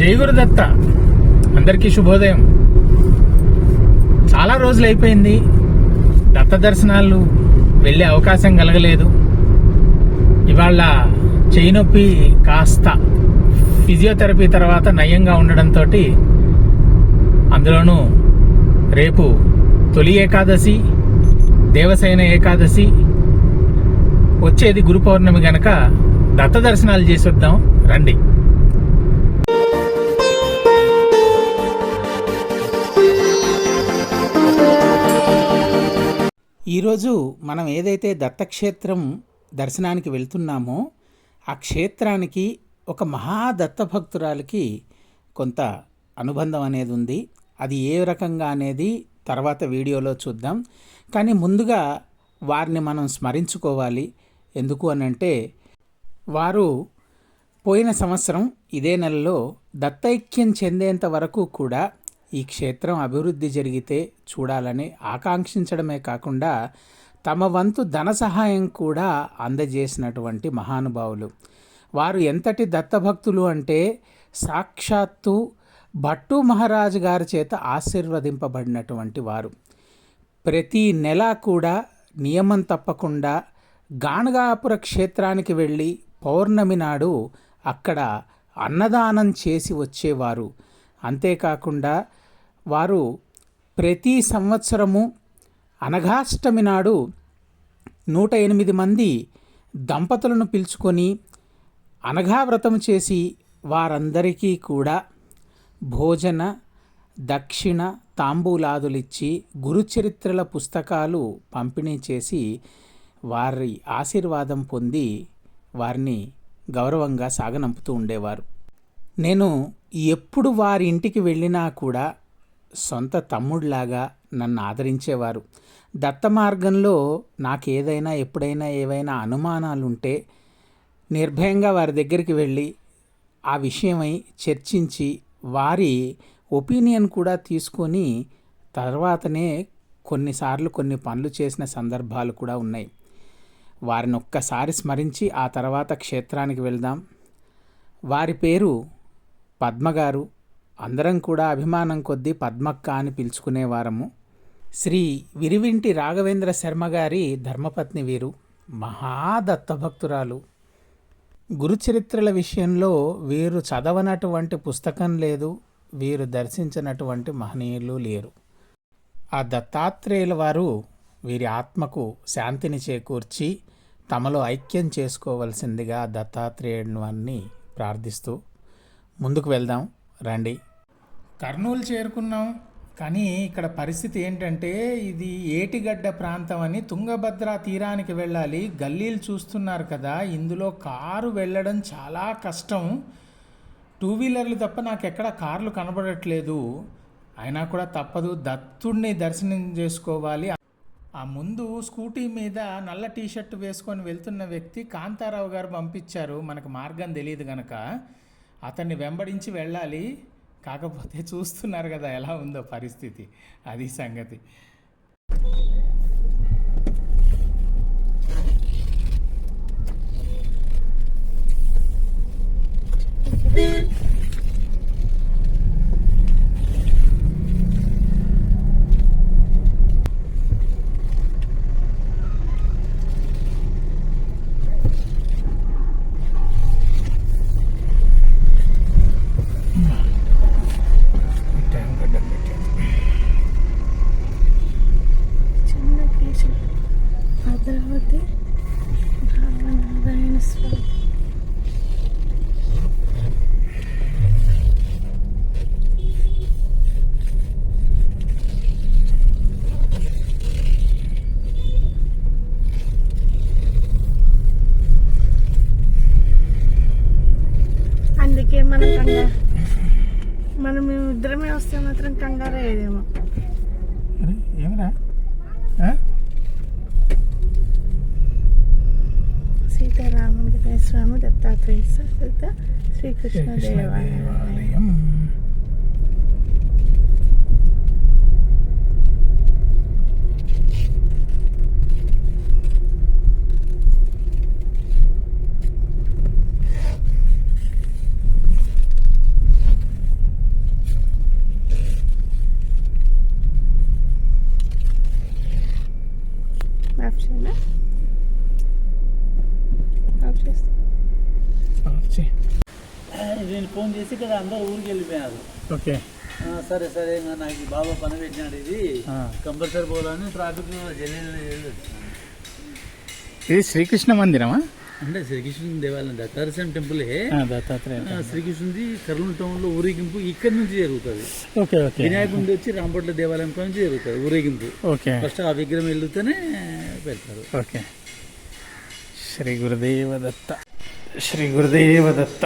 జై గురుదత్త. అందరికీ శుభోదయం. చాలా రోజులు అయిపోయింది. దత్త దర్శనాలు వెళ్ళే అవకాశం కలగలేదు. ఇవాళ చేయి నొప్పి కాస్త ఫిజియోథెరపీ తర్వాత నయంగా ఉండడంతో అందులోనూ రేపు తొలి ఏకాదశి దేవసేన ఏకాదశి వచ్చేది గురు పౌర్ణమి గనక దత్త దర్శనాలు చేసి వద్దాం రండి. ఈరోజు మనం ఏదైతే దత్తక్షేత్రం దర్శనానికి వెళ్తున్నామో ఆ క్షేత్రానికి ఒక మహా దత్తభక్తురాలకి కొంత అనుబంధం అనేది ఉంది. అది ఏ రకంగా అనేది తర్వాత వీడియోలో చూద్దాం. కానీ ముందుగా వారిని మనం స్మరించుకోవాలి. ఎందుకు అనంటే వారు పోయిన సంవత్సరం ఇదే నెలలో దత్తైక్యం చెందేంత వరకు కూడా ఈ క్షేత్రం అభివృద్ధి జరిగితే చూడాలని ఆకాంక్షించడమే కాకుండా తమ వంతు ధన సహాయం కూడా అందజేసినటువంటి మహానుభావులు. వారు ఎంతటి దత్తభక్తులు అంటే సాక్షాత్తు భట్టు మహారాజు గారి చేత ఆశీర్వదింపబడినటువంటి వారు. ప్రతి నెల కూడా నియమం తప్పకుండా గాణగాపుర క్షేత్రానికి వెళ్ళి పౌర్ణమి నాడు అక్కడ అన్నదానం చేసి వచ్చేవారు. అంతేకాకుండా వారు ప్రతి సంవత్సరము అనఘాష్టమి నాడు నూట ఎనిమిది మంది దంపతులను పిలుచుకొని అనఘా వ్రతం చేసి వారందరికీ కూడా భోజన దక్షిణ తాంబూలాదులిచ్చి గురుచరిత్రల పుస్తకాలు పంపిణీ చేసి వారి ఆశీర్వాదం పొంది వారిని గౌరవంగా సాగనంపుతూ ఉండేవారు. నేను ఎప్పుడు వారి ఇంటికి వెళ్ళినా కూడా సొంత తమ్ముడిలాగా నన్ను ఆదరించేవారు. దత్త మార్గంలో నాకు ఏదైనా ఎప్పుడైనా ఏవైనా అనుమానాలు ఉంటే నిర్భయంగా వారి దగ్గరికి వెళ్ళి ఆ విషయమై చర్చించి వారి ఒపీనియన్ కూడా తీసుకొని తర్వాతనే కొన్నిసార్లు కొన్ని పనులు చేసిన సందర్భాలు కూడా ఉన్నాయి. వారిని ఒక్కసారి స్మరించి ఆ తర్వాత క్షేత్రానికి వెళ్దాం. వారి పేరు పద్మగారు అందరం కూడా అభిమానం కొద్దీ పద్మక్క అని పిలుచుకునేవారము శ్రీ విరివింటి రాఘవేంద్ర శర్మ గారి ధర్మపత్ని వీరు. మహాదత్తభక్తురాలు. గురుచరిత్రల విషయంలో వీరు చదవనటువంటి పుస్తకం లేదు. వీరు దర్శించినటువంటి మహనీయులు లేరు. ఆ దత్తాత్రేయుల వారు వీరి ఆత్మకు శాంతిని చేకూర్చి తమలో ఐక్యం చేసుకోవలసిందిగా దత్తాత్రేయుని ప్రార్థిస్తూ ముందుకు వెళ్దాం రండి. కర్నూలు చేరుకున్నాం కానీ ఇక్కడ పరిస్థితి ఏంటంటే ఇది ఏటిగడ్డ ప్రాంతం అని తుంగభద్ర తీరానికి వెళ్ళాలి. గల్లీలు చూస్తున్నారు కదా ఇందులో కారు వెళ్ళడం చాలా కష్టం. టూ వీలర్లు తప్ప నాకు ఎక్కడ కార్లు కనబడట్లేదు. అయినా కూడా తప్పదు దత్తుడిని దర్శనం చేసుకోవాలి. ఆ ముందు స్కూటీ మీద నల్ల టీషర్ట్ వేసుకొని వెళ్తున్న వ్యక్తి కాంతారావు గారు పంపించారు. మనకు మార్గం తెలియదు గనక. అతన్ని వెంబడించి వెళ్ళాలి. కాకపోతే చూస్తున్నారు కదా ఎలా ఉందో పరిస్థితి. అది సంగతి. మనం కంగారు. మనం ఇద్దరమే వస్తే మాత్రం కంగారు అయ్యేదేమో. ఏమరా? సీతారాముడి స్వామి దత్తాత్రేయ శ్రీకృష్ణ దేవాలయం చేసిందా ah, నేను ఫోన్ చేసి ఇక్కడ అందరూ ఊరికి వెళ్ళిపోయారు. ఓకే సరే సరే నాకు బాబా పని పెట్టినాడు ఇది. కంపల్సరీ పోవాలని ట్రాఫిక్ జల్లీ ఇది శ్రీకృష్ణ మందిరమా? అంటే శ్రీకృష్ణుని దేవాలయం దత్తారస్వామి టెంపులే దత్తాత్రేయ ఆ, శ్రీకృష్ణుది కర్నూలు టౌన్లో ఊరేగింపు ఇక్కడి నుంచి జరుగుతుంది. Okay okay. వినాయకుడి వచ్చి రాంపట్ల దేవాలయం నుంచి జరుగుతుంది ఊరేగింపు. ఓకే. ఫస్ట్ ఆ విగ్రహం వెళ్తూనే పెడతారు. ఓకే. శ్రీ గురుదేవ దత్త. శ్రీ గురుదేవ దత్త.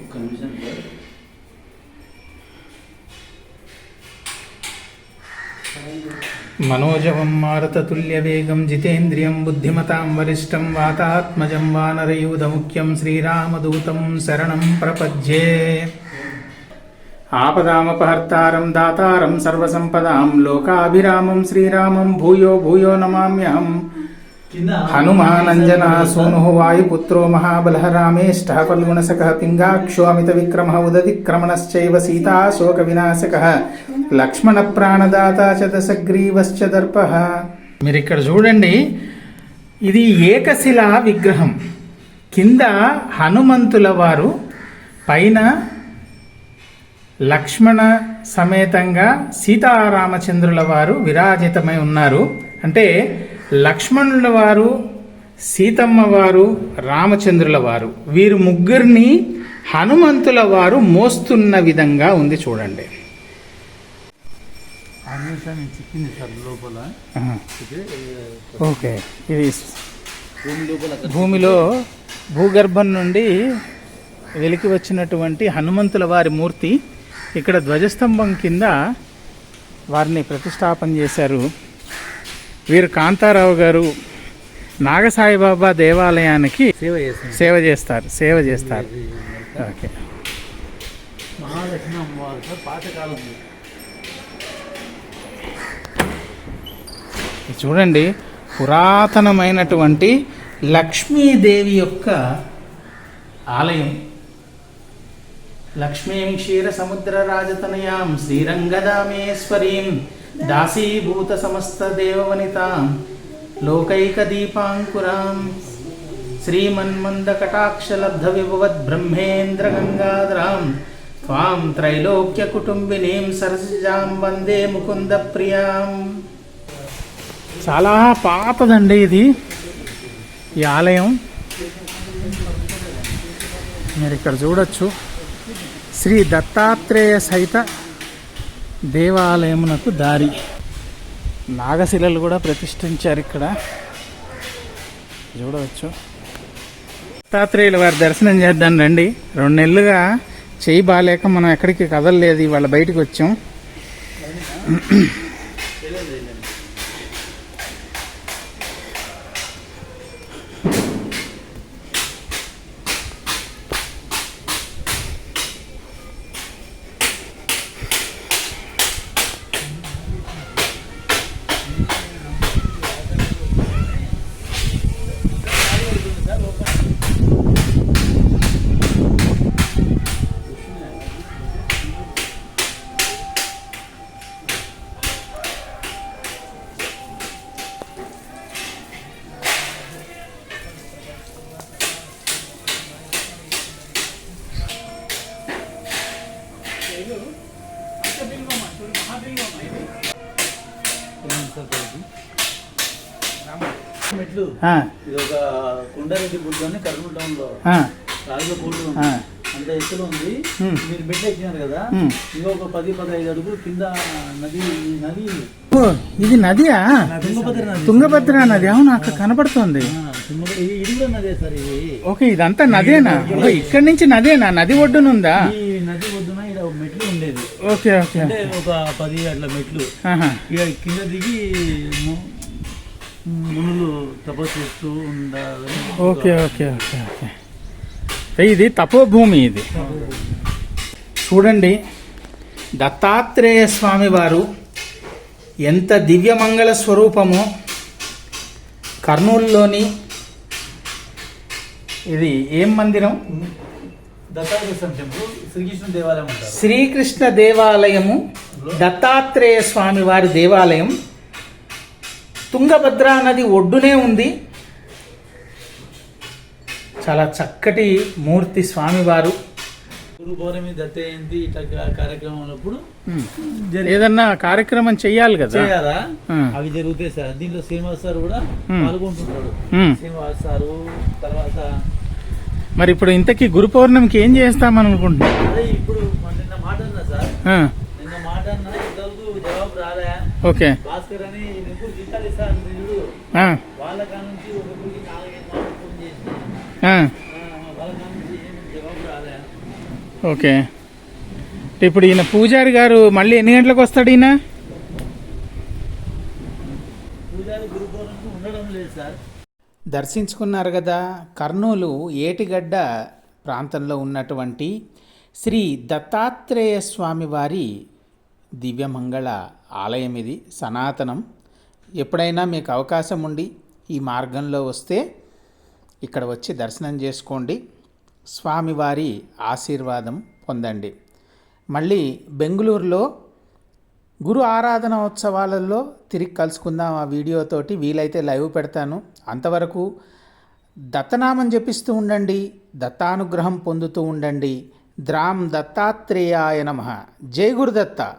ఒక్క నిమిషం. మనోజవం మారుతతుల్యవేగం జితేంద్రియం బుద్ధిమతాం వరిష్టం వాతాత్మజం వానరయూధముఖ్యం శ్రీరామదూతం శరణం ప్రపద్యే ఆపదామపహర్తారం దాతారం సర్వసంపదాం లోకాభిరామం శ్రీరామం భూయో భూయో నమామ్యహం కింద హనుమానంజన సూను వాయుపుత్రో మహాబలః రామేష్టः ఫల్గుణసకः పింగాక్షో అమితవిక్రమः ఉదతిక్రమణశ్చైవ సీతా శోకవినాశకः లక్ష్మణ ప్రాణదాత చదసగ్రీవశ్చ దర్ప. మీరు ఇక్కడ చూడండి ఇది ఏకశిలా విగ్రహం. కింద హనుమంతుల వారు పైన లక్ష్మణ సమేతంగా సీతారామచంద్రుల వారు విరాజితమై ఉన్నారు. అంటే లక్ష్మణుల వారు సీతమ్మ వారు రామచంద్రుల వారు. వీరు ముగ్గురిని హనుమంతుల వారు మోస్తున్న విధంగా ఉంది చూడండి. సార్ లోపల ఓకే ఇది భూమిలో భూగర్భం నుండి వెలికి వచ్చినటువంటి హనుమంతుల వారి మూర్తి ఇక్కడ ధ్వజస్తంభం కింద వారిని ప్రతిష్టాపన చేశారు వీరు కాంతారావు గారు నాగసాయిబాబా దేవాలయానికి సేవ చేస్తుంది సేవ చేస్తారు సేవ చేస్తారు ఓకే మహాలక్ష్మి అమ్మవారు సార్ పాతకాలం చూడండి పురాతనమైనటువంటి లక్ష్మీదేవి యొక్క ఆలయం. లక్ష్మీం క్షీర సముద్ర రాజతనయాం శ్రీరంగదామేశ్వరీం దాసీభూత సమస్త దేవవనితాం లోకైక దీపాంకురాం శ్రీమన్మంద కటాక్షలబ్ధ విభవద్ బ్రహ్మేంద్ర గంగాధరాం త్వాం త్రైలోక్య కుటుంబినీం సరసిజాం వందే ముకుంద ప్రియాం చాలా పాతదండి ఇది. ఈ ఆలయం. మీరు ఇక్కడ చూడొచ్చు. శ్రీ దత్తాత్రేయ సహిత దేవాలయమునకు దారి. నాగశిలలు కూడా ప్రతిష్ఠించారు ఇక్కడ. చూడవచ్చు దత్తాత్రేయుల వారి దర్శనం చేద్దాం రండి. రెండు నెలలుగా చేయి బాగాలేక మనం ఎక్కడికి కదలలేదు ఇవాళ బయటికి వచ్చాం. మెట్లు ఇది ఒక కొండారెడ్డి గుడ్డు అని కర్నూలు టౌన్లో రాజుల. అంత ఎత్తులో ఉంది. మీరు మెట్లు ఎక్కినారు కదా? హ్మ్. ఇంకొక పది పదహైదు అడుగులు కింద నది ఈ నది. ఇది నదియా? తుంగభద్ర నది. అవును? అక్కడ కనపడుతుంది. ఆ, తుంగభద్ర ఇది ఇది కూడా నదే సార్ ఇది. ఓకే ఇదంతా నదేనా? ఇక్కడి నుంచి నదేనా? నది ఒడ్డునుందా? నది ఒడ్డున ఉండేది. Okay okay. అంటే ఒక పది అట్ల మెట్లు. ఇక కింద దిగి మునులు తపస్సు చేస్తూ ఉండాలని ఓకే ఓకే ఓకే ఓకే. ఇది తపోభూమి ఇది. చూడండి దత్తాత్రేయ స్వామి వారు ఎంత దివ్యమంగళ స్వరూపమో కర్నూలులోని ఇది ఏం మందిరం? శ్రీకృష్ణ దేవాలయం అంటారు. శ్రీకృష్ణ దేవాలయము దత్తాత్రేయ స్వామి వారి దేవాలయం. తుంగభద్రా నది ఒడ్డునే ఉంది. చాలా చక్కటి మూర్తి స్వామివారు. గురు పౌర్ణమి దత్త జయంతి ఇట్లా కా- కార్యక్రమం ఉన్నప్పుడు ఉమ్. జరి- ఏదన్నా కార్యక్రమం చెయ్యాలి కదా. చేయాలా. అవి జరుగుతాయి సార్. దీంట్లో శ్రీనివాస్ సార్ కూడా. పాల్గొంటుంటాడు. శ్రీనివాస్ సారు తర్వాత మరి ఇప్పుడు ఇంతకీ గురు పౌర్ణమికి ఏం చేస్తామని అనుకుంటున్నాం ఓకే. ఓకే. ఇప్పుడు ఈయన పూజారి గారు మళ్ళీ ఎన్ని గంటలకు వస్తాడు ఈయన పూజారి గురు పౌర్ణమికి ఉండడం లేదు సార్ దర్శించుకున్నారు కదా. కర్నూలు ఏటిగడ్డ ప్రాంతంలో ఉన్నటువంటి శ్రీ దత్తాత్రేయ స్వామి వారి దివ్యమంగళ ఆలయం ఇది సనాతనం. ఎప్పుడైనా మీకు అవకాశం ఉండి ఈ మార్గంలో వస్తే ఇక్కడ వచ్చి దర్శనం చేసుకోండి. స్వామివారి ఆశీర్వాదం పొందండి. మళ్ళీ బెంగళూరులో గురు ఆరాధన ఉత్సవాలలో తిరిగి కలుసుకుందాం ఆ వీడియోతోటి వీలైతే లైవ్ పెడతాను. అంతవరకు దత్తనామం జపిస్తూ ఉండండి దత్తానుగ్రహం పొందుతూ ఉండండి. ద్రాం దత్తాత్రేయాయ నమ. జై గురుదత్త.